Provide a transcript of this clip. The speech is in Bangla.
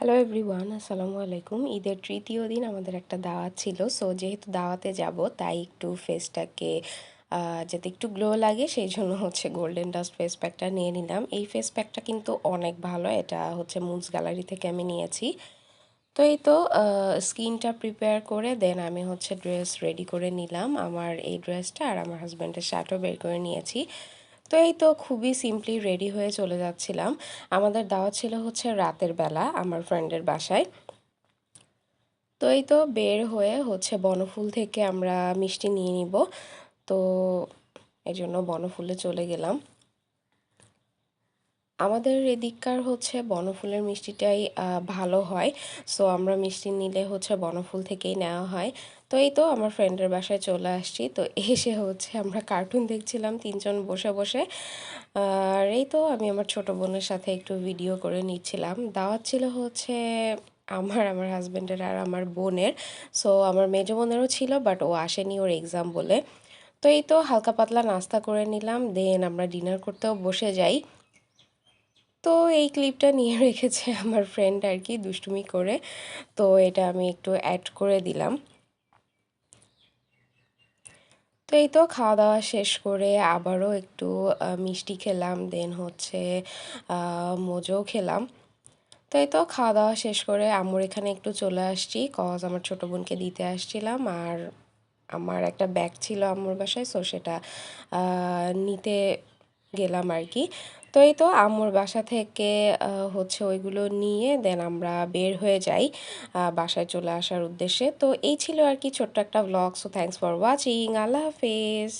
হ্যালো এভরিওয়ান আসসালামু আলাইকুম ঈদের তৃতীয় দিন আমাদের একটা দাওয়াত ছিল। সো যেহেতু দাওয়াতে যাব, তাই একটু ফেসটাকে যাতে একটু গ্লো লাগে, সেই জন্য হচ্ছে গোল্ডেন ডাস্ট ফেস প্যাকটা নিয়ে নিলাম। এই ফেস প্যাকটা কিন্তু অনেক ভালো। এটা হচ্ছে মুন্স গ্যালারি থেকে আমি নিয়েছি। তো এই তো স্কিনটা প্রিপেয়ার করে দেন আমি হচ্ছে ড্রেস রেডি করে নিলাম। আমার এই ড্রেসটা আর আমার হাজব্যান্ডের শার্টও বের করে নিয়েছি। তো এই তো খুবই সিম্পলি রেডি হয়ে চলে যাচ্ছিলাম। আমাদের দাওয়া ছিল হচ্ছে রাতের বেলা আমার ফ্রেন্ডের বাসায়। তো এই তো বের হয়ে হচ্ছে বনফুল থেকে আমরা মিষ্টি নিয়ে নিব। তো এই জন্য বনফুলে চলে গেলাম। আমাদের এদিককার হচ্ছে বনফুলের মিষ্টিটাই ভালো হয়। সো আমরা মিষ্টি নিলে হচ্ছে বনফুল থেকেই নেওয়া হয়। তো এই তো আমার ফ্রেন্ডের বাসায় চলে আসছি। তো এসে হচ্ছে আমরা কার্টুন দেখছিলাম, তিনজন বসে বসে। আর এই তো আমি আমার ছোট বোনের সাথে একটু ভিডিও করে নিচ্ছিলাম। দাওয়াত ছিল হচ্ছে আমার আমার হাজব্যান্ডের আর আমার বোনের। সো আমার মেজো বোনেরও ছিল বাট ও আসেনি ওর এক্সাম বলে। তো এই তো হালকা পাতলা নাস্তা করে নিলাম। দেন আমরা ডিনার করতেও বসে যাই। তো এই ক্লিপটা নিয়ে রেখেছে আমার ফ্রেন্ড আর কি দুষ্টুমি করে। তো এটা আমি একটু অ্যাড করে দিলাম। তো এই তো খাওয়া দাওয়া শেষ করে আবারও একটু মিষ্টি খেলাম দেন হচ্ছে মোজো খেলাম। তো এই তো খাওয়া দাওয়া শেষ করে আমার এখানে একটু চলে আসছি। কজ আমার ছোটো বোনকে দিতে আসছিলাম আর আমার একটা ব্যাগ ছিল আমার বাসায় সো সেটা নিতে গেলাম আর কি তো এই তো আম্মুর বাসা থেকে হচ্ছে ওইগুলো নিয়ে দেন আমরা বের হয়ে যাই বাসায় চলে আসার উদ্দেশ্যে। তো এই ছিল আর কি ছোট্ট একটা blog so thanks for watching আল্লাহ হাফেজ।